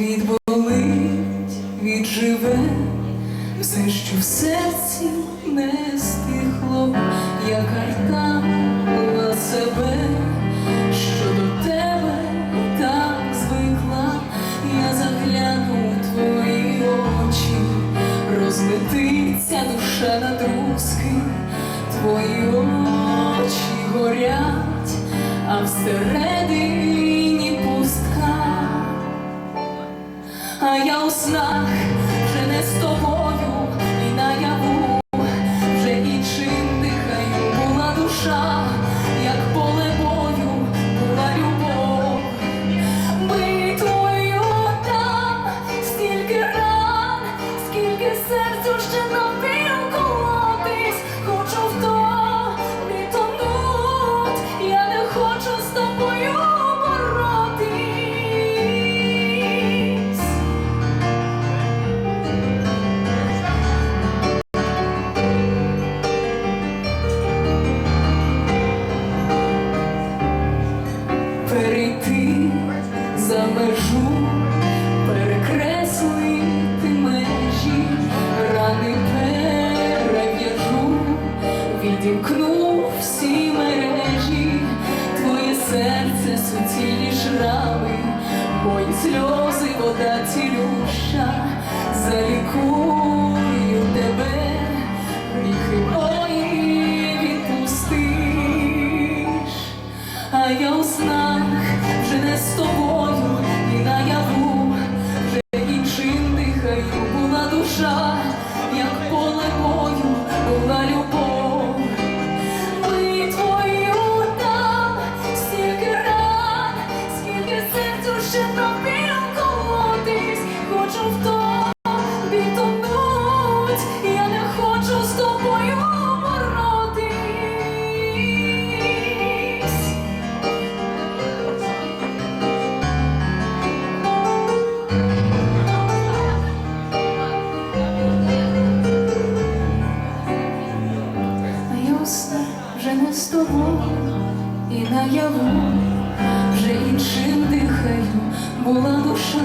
відболить, відживе все, що в серці не стихло, я картала себе, що до тебе так звикла, я загляну у твої очі, розлетиться душа на друзки, твої очі горять, а всередині А я у снах вже не з тобою відімкну всі мережі, твоє серце суцільні шрами, мої сльози, вода цілюща, залікую тебе, гріхи мої відпустиш. А я у снах вже з тобою і наяву, вже іншим дихаю була душа, як поле бою була любов. Тобою і наяву, вже іншим дихаю була душа,